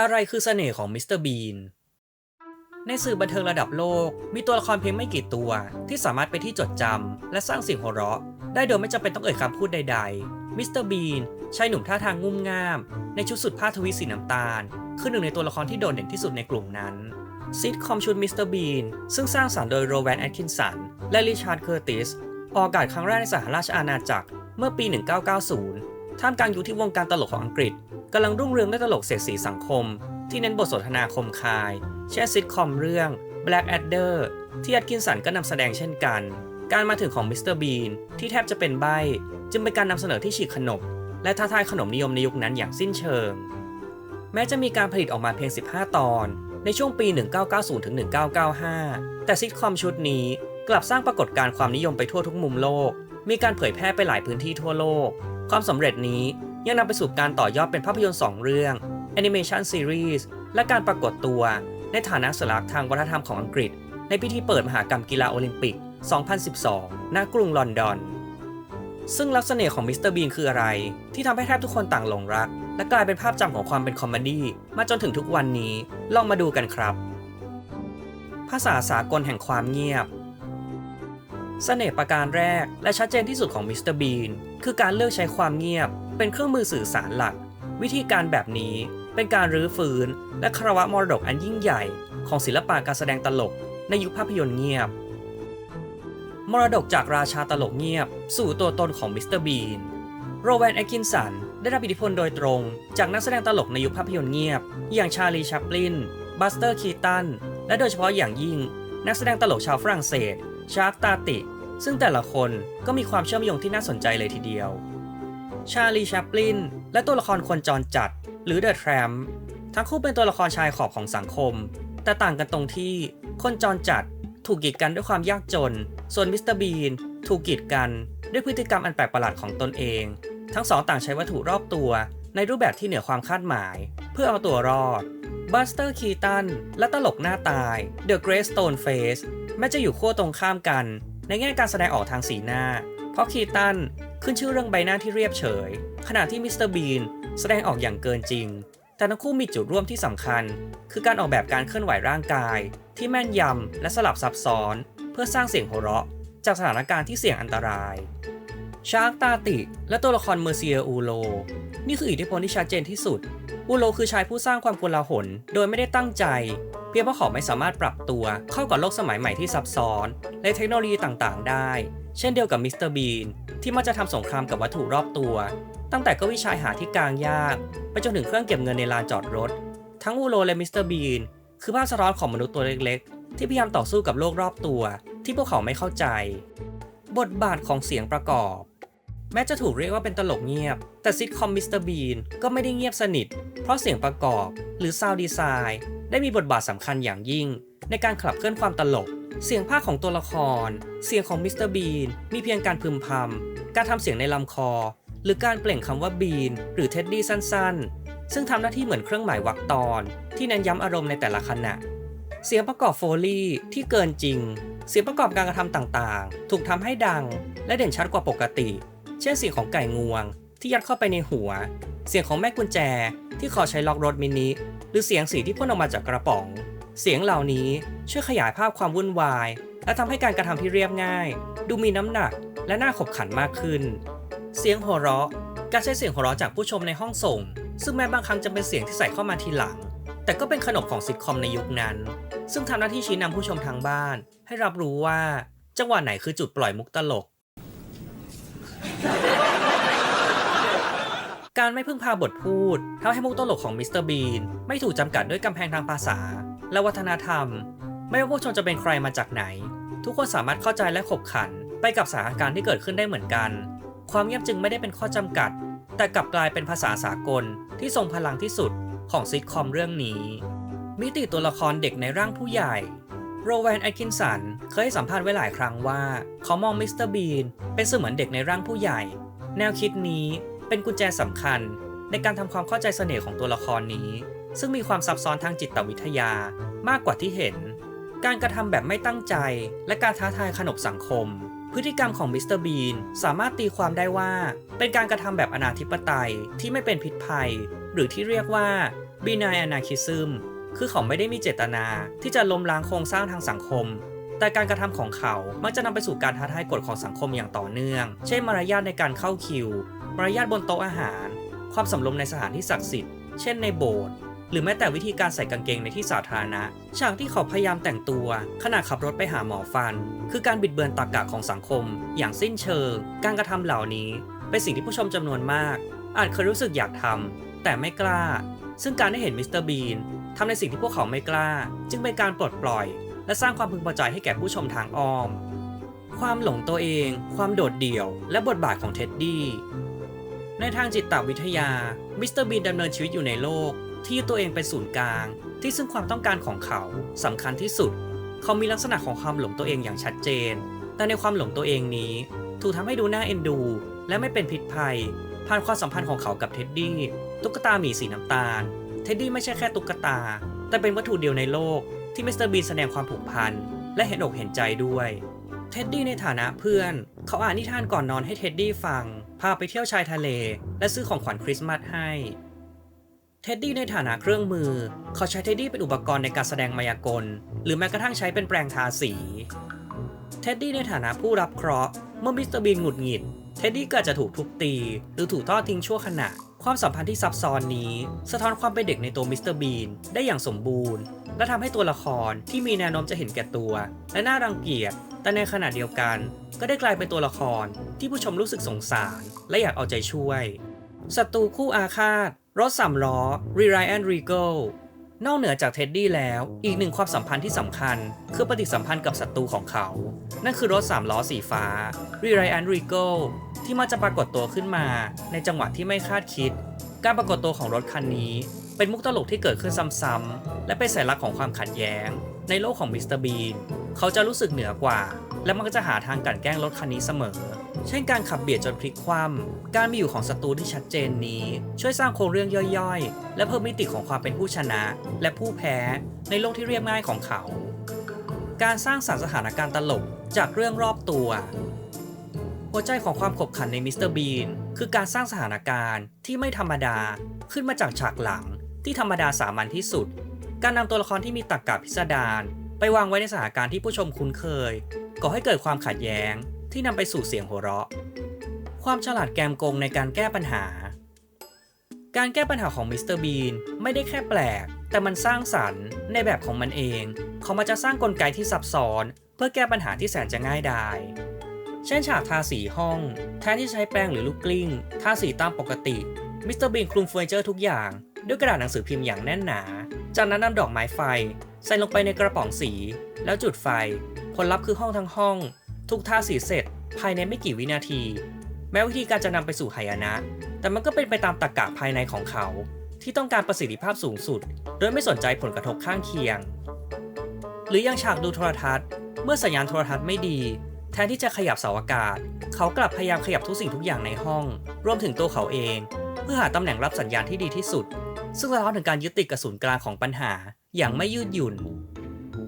อะไรคือเสน่ห์ของมิสเตอร์บีนในสื่อบันเทิงระดับโลก มีตัวละครเพียงไม่กี่ตัว ที่สามารถไปที่จดจำและสร้างเสียงหัวเราะ ได้โดยไม่จำเป็นต้องเอ่ยคำพูดใดๆ มิสเตอร์บีนชายหนุ่มท่าทางงุ่มง่าม ในชุดสุดผ้าทวีสีน้ำตาล คือหนึ่งในตัวละครที่โดดเด่นที่สุดในกลุ่มนั้นซิทคอมชุดมิสเตอร์บีนซึ่งสร้างสรรค์โดยโรแวนแอตคินสันและริชาร์ดเคอร์ติสออกอากาศครั้งแรกในสหราชอาณาจักรเมื่อปี 1990 ท่ามกลางยุคที่วงการตลกของอังกฤษ กำลังรุ่งเรืองด้วยตลกเสียดสีสังคม ที่เน้นบทสนทนาคมคาย เช่นซิทคอมเรื่อง Black Adder ที่แอดกินสันก็นำแสดงเช่นกัน การมาถึงของมิสเตอร์บีนที่แทบจะเป็นใบ จึงเป็นการนำเสนอที่ฉีกขนบ และท้าทายขนมนิยมในยุคนั้นอย่างสิ้นเชิง แม้จะมีการผลิตออกมาเพียง 15 ตอน ในช่วงปี 1990ถึง1995 แต่ซิทคอมชุดนี้กลับสร้างปรากฏการณ์ความนิยมไปทั่วทุกมุมโลก มีการเผยแพร่ไปหลายพื้นที่ทั่วโลก ความสำเร็จนี้ ยังนำไปสู่การต่อยอดเป็นภาพยนตร์ 2 เรื่องแอนิเมชันซีรีส์และการปรากฏตัว ในฐานะสัญลักษณ์ทางวัฒนธรรมของอังกฤษ ในพิธีเปิดมหากรรมกีฬาโอลิมปิก 2012 ณ กรุงลอนดอน ซึ่งลักษณะของมิสเตอร์บีนคืออะไร ที่ทำให้แทบทุกคนต่างหลงรัก และกลายเป็นภาพจำของความเป็นคอมเมดี้มาจนถึงทุกวันนี้ ลองมาดูกันครับ ภาษาสากลแห่งความเงียบเสน่ห์ประการแรกและชัดเจนที่สุดของมิสเตอร์บีน คือการเลือกใช้ความเงียบ เป็นเครื่องมือสื่อสารหลัก วิธีการแบบนี้เป็นการรื้อฟื้น และคารวะมรดกอันยิ่งใหญ่ ของศิลปะการแสดงตลก ในยุคภาพยนตร์เงียบ มรดกจากราชาตลกเงียบ สู่ตัวตนของมิสเตอร์บีนโรแวนแอกินสันได้รับอิทธิพลโดยตรง จากนักแสดงตลกในยุคภาพยนตร์เงียบ อย่างชาลีชัปลิน บัสเตอร์คีตัน และโดยเฉพาะอย่างยิ่ง นักแสดงตลกชาวฝรั่งเศส ชาร์กตาติ ซึ่งแต่ละคนก็มีความเชื่อมโยงที่น่าสนใจเลยทีเดียว ชาลีชัปลินและตัวละครคนจรจัด หรือเดอะแทรมทั้งคู่เป็นตัวละครชายขอบของสังคม แต่ต่างกันตรงที่คนจรจัดถูกกีดกันด้วยความยากจน ส่วนมิสเตอร์บีนถูกกีดกันด้วยพฤติกรรมอันแปลกประหลาดของตนเอง ทั้งสองต่างใช้วัตถุรอบตัว ในรูปแบบที่เหนือความคาดหมาย เพื่อเอาตัวรอดบัสเตอร์คีตันและตลกหน้าตายเดอะเกรสโตนเฟสแม้จะอยู่ขั้วตรงข้ามกัน ในแง่การแสดงออกทางสีหน้า เพราะคีตันขึ้นชื่อเรื่องใบหน้าที่เรียบเฉย ขณะที่มิสเตอร์บีนแสดงออกอย่างเกินจริง แต่ทั้งคู่มีจุดร่วมที่สำคัญ คือการออกแบบการเคลื่อนไหวร่างกาย ที่แม่นยำและสลับซับซ้อน เพื่อสร้างเสียงหัวเราะ จากสถานการณ์ที่เสี่ยงอันตราย ชาร์กตาติ และตัวละครเมอร์เซียอูโล นี่คืออิทธิพลที่ชัดเจนที่สุด อูโลคือชายผู้สร้างความกลาหลโดยไม่ได้ตั้งใจ เพียงเพราะเขาไม่สามารถปรับตัวเข้ากับโลกสมัยใหม่ที่ซับซ้อน และเทคโนโลยีต่างๆ ได้ เช่นเดียวกับมิสเตอร์บีนที่มักจะทำสงครามกับวัตถุรอบตัว ตั้งแต่ก็วิชายหาที่กลางยาก ไปจนถึงเครื่องเก็บเงินในลานจอดรถ ทั้งอูโรและมิสเตอร์บีนคือภาพสะท้อนของมนุษย์ตัวเล็กๆ ที่พยายามต่อสู้กับโลกรอบตัว ที่พวกเขาไม่เข้าใจ บทบาทของเสียงประกอบ แม้จะถูกเรียกว่าเป็นตลกเงียบ แต่ซิทคอมมิสเตอร์บีนก็ไม่ได้เงียบสนิท เพราะเสียงประกอบหรือซาวดีไซน์ได้มีบทบาทสำคัญอย่างยิ่ง ในการขับเคลื่อนความตลก เสียงภาคของตัวละคร เสียงของมิสเตอร์บีนมีเพียงการพึมพำการทำเสียงในลำคอ หรือการเปล่งคำว่าบีนหรือเท็ดดี้สั้นๆ ซึ่งทำหน้าที่เหมือนเครื่องหมายวรรคตอน ที่เน้นย้ำอารมณ์ในแต่ละขณะ เสียงประกอบโฟลี่ที่เกินจริง เสียงประกอบการกระทำต่างๆ ถูกทำให้ดัง และเด่นชัดกว่าปกติ เช่นเสียงของไก่งวง ที่ยัดเข้าไปในหัว เสียงของแม่กุญแจ ที่ขอใช้ล็อกรถมินิ หรือเสียงสีที่พ่นออกมาจากกระป๋อง เสียงเหล่านี้ช่วยขยายภาพความวุ่นวาย และทำให้การกระทำที่เรียบง่าย ดูมีน้ำหนักและน่าขบขันมากขึ้น เสียงหัวเราะ การใช้เสียงหัวเราะจากผู้ชมในห้องส่ง ซึ่งแม้บางครั้งจะเป็นเสียงที่ใส่เข้ามาทีหลัง แต่ก็เป็นขนบของซิทคอมในยุคนั้น ซึ่งทำหน้าที่ชี้นำผู้ชมทางบ้าน ให้รับรู้ว่า จังหวะไหนคือจุดปล่อยมุกตลก การไม่พึ่งพาบทพูดทำให้มุกตลกของมิสเตอร์บีนไม่ถูกจำกัดด้วยกำแพงทางภาษา และวัฒนธรรม ไม่ว่าผู้ชมจะเป็นใครมาจากไหน ทุกคนสามารถเข้าใจและขบขัน ไปกับสถานการณ์ที่เกิดขึ้นได้เหมือนกัน ความเงียบจึงไม่ได้เป็นข้อจำกัด แต่กลับกลายเป็นภาษาสากลที่ทรงพลังที่สุดของซิทคอมเรื่องนี้ มิติตัวละครเด็กในร่างผู้ใหญ่โรแวนแอคินสันเคยให้สัมภาษณ์ไว้หลายครั้งว่า เขามองมิสเตอร์บีนเป็นเสมือนเด็กในร่างผู้ใหญ่ แนวคิดนี้ เป็นกุญแจสำคัญ ในการทำความเข้าใจเสน่ห์ของตัวละครนี้ ซึ่งมีความซับซ้อนทางจิตวิทยามากกว่าที่เห็น การกระทำแบบไม่ตั้งใจ และการท้าทายขนบสังคม พฤติกรรมของมิสเตอร์บีนสามารถตีความได้ว่า เป็นการกระทำแบบอนาธิปไตยที่ไม่เป็นพิษภัย หรือที่เรียกว่าบีนายอนาคิซึมคือเขาไม่ได้มีเจตนาที่จะล้มล้างโครงสร้างทางสังคม แต่การกระทำของเขามักจะนำไปสู่การท้าทายกฎของสังคมอย่างต่อเนื่อง เช่นมารยาทในการเข้าคิว มารยาทบนโต๊ะอาหาร ความสำรวมในสถานที่ศักดิ์สิทธิ์ เช่นในโบสถ์ หรือแม้แต่วิธีการใส่กางเกงในที่สาธารณะ ฉากที่เขาพยายามแต่งตัวขณะขับรถไปหาหมอฟัน คือการบิดเบือนตรรกะของสังคม อย่างสิ้นเชิง การกระทำเหล่านี้ เป็นสิ่งที่ผู้ชมจำนวนมาก อาจเคยรู้สึกอยากทำแต่ไม่กล้า ซึ่งการได้เห็นมิสเตอร์บีนทำในสิ่งที่พวกเขาไม่กล้า จึงเป็นการปลดปล่อย และสร้างความพึงพอใจให้แก่ผู้ชมทางอ้อม ความหลงตัวเอง ความโดดเดี่ยว และบทบาทของเท็ดดี้ ในทางจิตวิทยา มิสเตอร์บีนดำเนินชีวิตอยู่ในโลก ที่ตัวเองเป็นศูนย์กลาง ที่ซึ่งความต้องการของเขาสำคัญที่สุด เขามีลักษณะของความหลงตัวเองอย่างชัดเจน แต่ในความหลงตัวเองนี้ ถูกทำให้ดูน่าเอ็นดู และไม่เป็นพิษภัย ผ่านความสัมพันธ์ของเขากับเท็ดดี้ ตุ๊กตาหมีสีน้ำตาล เท็ดดี้ไม่ใช่แค่ตุ๊กตา แต่เป็นวัตถุเดียวในโลกที่มิสเตอร์บีนแสดงความผูกพันและเห็นอกเห็นใจด้วย เท็ดดี้ในฐานะเพื่อน เขาอ่านนิทานก่อนนอนให้เท็ดดี้ฟัง พาไปเที่ยวชายทะเล และซื้อของขวัญคริสต์มาสให้ เท็ดดี้ในฐานะเครื่องมือ เขาใช้เท็ดดี้เป็นอุปกรณ์ในการแสดงมายากล หรือแม้กระทั่งใช้เป็นแปรงทาสี เท็ดดี้ในฐานะผู้รับเคราะห์ เมื่อมิสเตอร์บีนหงุดหงิด เท็ดดี้ก็จจะถูกทุบตี หรือถูกทอดทิ้งชั่วขณะ ความสัมพันธ์ที่ซับซ้อนนี้ สะท้อนความเป็นเด็กในตัวมิสเตอร์บีนได้อย่างสมบูรณ์ และทำให้ตัวละครที่มีแนวโน้มจะเห็นแก่ตัว และน่ารังเกียจ แต่ในขณะเดียวกัน ก็ได้กลายเป็นตัวละครที่ผู้ชมรู้สึกสงสาร และอยากเอาใจช่วยศัตรูคู่อาฆาต รถสามล้อรีไรแอนรีเกนอกเหนือจากเท็ดดี้แล้ว อีกหนึ่งความสัมพันธ์ที่สำคัญ คือปฏิสัมพันธ์กับศัตรูของเขา นั่นคือรถสามล้อสีฟ้ารีไรแอนรีเกที่มันจะปรากฏตัวขึ้นมา ในจังหวะที่ไม่คาดคิด การปรากฏตัวของรถคันนี้ เป็นมุกตลกที่เกิดขึ้นซ้ำๆและเป็นสัญลักษณ์ของความขัดแย้ง ในโลกของมิสเตอร์บีน เขาจะรู้สึกเหนือกว่า และมันก็จะหาทางกลั่นแกล้งรถคันนี้เสมอ เช่นการขับเบียดจนพลิกคว่ำการมีอยู่ของศัตรูที่ชัดเจนนี้ ช่วยสร้างโครงเรื่องย่อยๆ และเพิ่มมิติของความเป็นผู้ชนะ และผู้แพ้ในโลกที่เรียบง่ายของเขา การสร้างสรรค์สถานการณ์ตลกจากเรื่องรอบตัว หัวใจของความขบขันในมิสเตอร์บีนคือการสร้างสถานการณ์ที่ไม่ธรรมดาขึ้นมาจากฉากหลังที่ธรรมดาสามัญที่สุด การนำตัวละครที่มีตรรกกะพิสดาร ไปวางไว้ในสถานการณ์ที่ผู้ชมคุ้นเคย ก่อให้เกิดความขัดแย้งที่นำไปสู่เสียงหัวเราะ ความฉลาดแกมโกงในการแก้ปัญหา การแก้ปัญหาของมิสเตอร์บีนไม่ได้แค่แปลก แต่มันสร้างสรรค์ในแบบของมันเอง เขามาจะสร้างกลไกที่ซับซ้อน เพื่อแก้ปัญหาที่แสนจะง่ายดายเช่นฉากทาสีห้อง แทนที่ใช้แป้งหรือลูกกลิ้ง ทาสีตามปกติมิสเตอร์บีนคลุมเฟอร์นิเจอร์ทุกอย่าง ด้วยกระดาษหนังสือพิมพ์อย่างแน่นหนา จากนั้นนำดอกไม้ไฟ ใส่ลงไปในกระป๋องสี แล้วจุดไฟ ผลลัพธ์คือห้องทั้งห้องถูกท่าสีเสร็จ ภายในไม่กี่วินาที แม้วิธีการจะนำไปสู่หายนะ แต่มันก็เป็นไปตามตรรกะภายในของเขา ที่ต้องการประสิทธิภาพสูงสุด โดยไม่สนใจผลกระทบข้างเคียง หรือยังฉากดูโทรทัศน์ เมื่อสัญญาณโทรทัศน์ไม่ดีแทนที่จะขยับเสาอากาศ เขากลับพยายามขยับทุกสิ่งทุกอย่างในห้อง รวมถึงตัวเขาเอง เพื่อหาตำแหน่งรับสัญญาณที่ดีที่สุด ซึ่งสะท้อนถึงการยึดติดกับศูนย์กลางของปัญหาอย่างไม่ยืดหยุ่น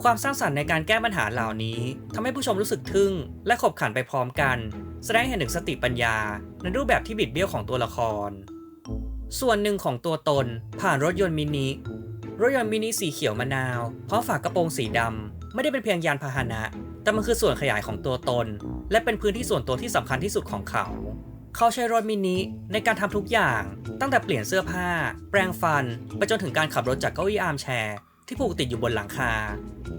ความสร้างสรรค์ในการแก้ปัญหาเหล่านี้ทำให้ผู้ชมรู้สึกทึ่ง และขบขันไปพร้อมกัน แสดงให้เห็นถึงสติปัญญา ในรูปแบบที่บิดเบี้ยวของตัวละคร ส่วนหนึ่งของตัวตนผ่านรถยนต์มินิรถยนต์มินิสีเขียวมะนาวพร้อมฝากระโปรงสีดำไม่ได้เป็นเพียงยานพาหนะ แต่มันคือส่วนขยายของตัวตน และเป็นพื้นที่ส่วนตัวที่สำคัญที่สุดของเขา เขาใช้รถมินิในการทำทุกอย่าง ตั้งแต่เปลี่ยนเสื้อผ้า แปรงฟัน ไปจนถึงการขับรถจากเก้าอี้อาร์มแชร์ที่ผูกติดอยู่บนหลังคา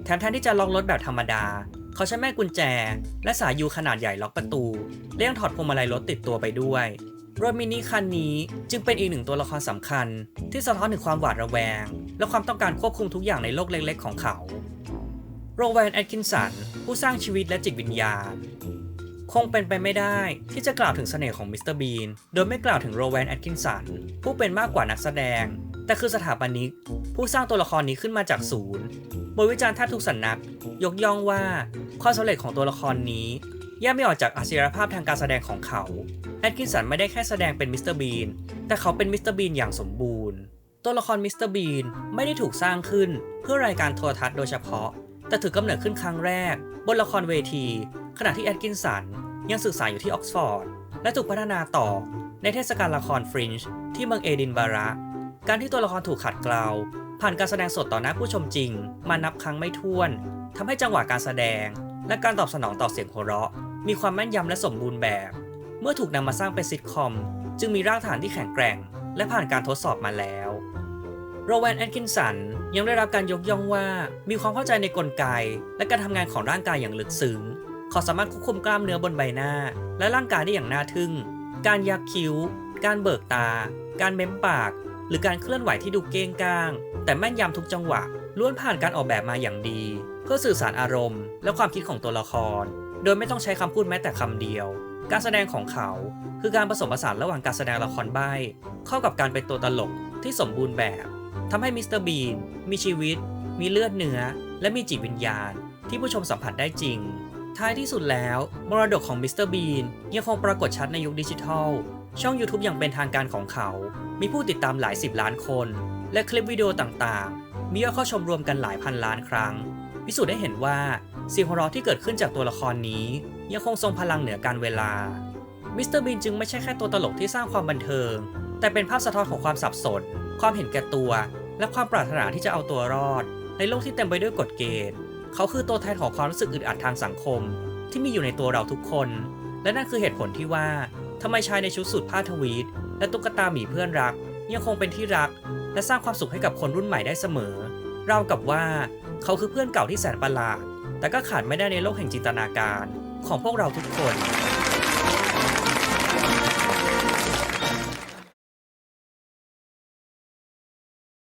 แถมแทนที่จะล็อกรถแบบธรรมดา เขาใช้แม่กุญแจ และสายยูขนาดใหญ่ล็อกประตูและยังถอดพวงมาลัยรถติดตัวไปด้วยรถมินิคันนี้จึงเป็นอีกหนึ่งตัวละครสำคัญ ที่สะท้อนถึงความหวาดระแวง และความต้องการควบคุมทุกอย่างในโลกเล็กๆ ของเขา โรแวนแอดคินสันผู้สร้างชีวิตและจิตวิญญาณ คงเป็นไปไม่ได้ที่จะกล่าวถึงเสน่ห์ของมิสเตอร์บีนโดยไม่กล่าวถึงโรแวนแอดคินสันผู้เป็นมากกว่านักแสดง แต่คือสถาปนิก ผู้สร้างตัวละครนี้ขึ้นมาจากศูนย์บทวิจารณ์แทบทุกสำนัก ยกย่องว่าความสำเร็จของตัวละครนี้แยกไม่ออกจากอาศิรภาพทางการแสดงของเขาแอดกินสันไม่ได้แค่แสดงเป็นมิสเตอร์บีนแต่เขาเป็นมิสเตอร์บีนอย่างสมบูรณ์ ตัวละครมิสเตอร์บีนไม่ได้ถูกสร้างขึ้นเพื่อรายการโทรทัศน์โดยเฉพาะ แต่ถือกำเนิดขึ้นครั้งแรก บนละครเวที ขณะที่แอดกินสันยังศึกษาอยู่ที่ออกซฟอร์ด และถูกพัฒนาต่อในเทศกาลละครฟรินช์ที่เมืองเอดินบะระ การที่ตัวละครถูกขัดเกลาผ่านการแสดงสดต่อหน้าผู้ชมจริง มานับครั้งไม่ถ้วนทำให้จังหวะการแสดง และการตอบสนองต่อเสียงหัวเราะ มีความแม่นยำและสมบูรณ์แบบ เมื่อถูกนำมาสร้างเป็นซิทคอม จึงมีรากฐานที่แข็งแกร่ง และผ่านการทดสอบมาแล้ว โรแวนแอนคินสันยังได้รับการยกย่องว่ามีความเข้าใจในกลไก และการทำงานของร่างกายอย่างลึกซึ้งเขาสามารถควบคุมกล้ามเนื้อบนใบหน้า และร่างกายได้อย่างน่าทึ่ง การยักคิ้ว การเบิกตา การเม้มปาก หรือการเคลื่อนไหวที่ดูเก้งก้าง แต่แม่นยำทุกจังหวะล้วนผ่านการออกแบบมาอย่างดี เพื่อสื่อสารอารมณ์ และความคิดของตัวละคร โดยไม่ต้องใช้คำพูดแม้แต่คำเดียว การแสดงของเขา คือการผสมผสานระหว่างการแสดงละครใบ้เข้ากับการเป็นตัวตลกที่สมบูรณ์แบบำให้มิสเตอร์บีนมีชีวิต มีเลือดเนื้อ และมีจิตวิญญาณ ที่ผู้ชมสัมผัสได้จริง ท้ายที่สุดแล้วมรดกของมิสเตอร์บีนยังคงปรากฏชัดในยุคดิจิทัล ช่อง YouTube อย่างเป็นทางการของเขา มีผู้ติดตามหลายสิบล้านคน และคลิปวิดีโอต่างๆ มียอดเข้าชมรวมกันหลายพันล้านครั้ง พิสูจน์ได้เห็นว่าเสียงหัวเราะที่เกิดขึ้นจากตัวละครนี้ ยังคงทรงพลังเหนือการเวลามิสเตอร์บีนจึงไม่ใช่แค่ตัวตลกที่สร้างความบันเทิง แต่เป็นภาพสะท้อนของความสับสน ความเห็นแก่ตัว และความปรารถนาที่จะเอาตัวรอด ในโลกที่เต็มไปด้วยกฎเกณฑ์ เขาคือตัวแทนของความรู้สึกอึดอัดทางสังคม ที่มีอยู่ในตัวเราทุกคน และนั่นคือเหตุผลที่ว่าทำไมชายในชุดสูทผ้าทวีต และตุ๊กตาหมีเพื่อนรัก ยังคงเป็นที่รัก และสร้างความสุขให้กับคนรุ่นใหม่ได้เสมอเราวกับว่าเขาคือเพื่อนเก่าที่แสนประหลาด แต่ก็ขาดไม่ได้ในโลกแห่งจินตนาการของพวกเราทุกคน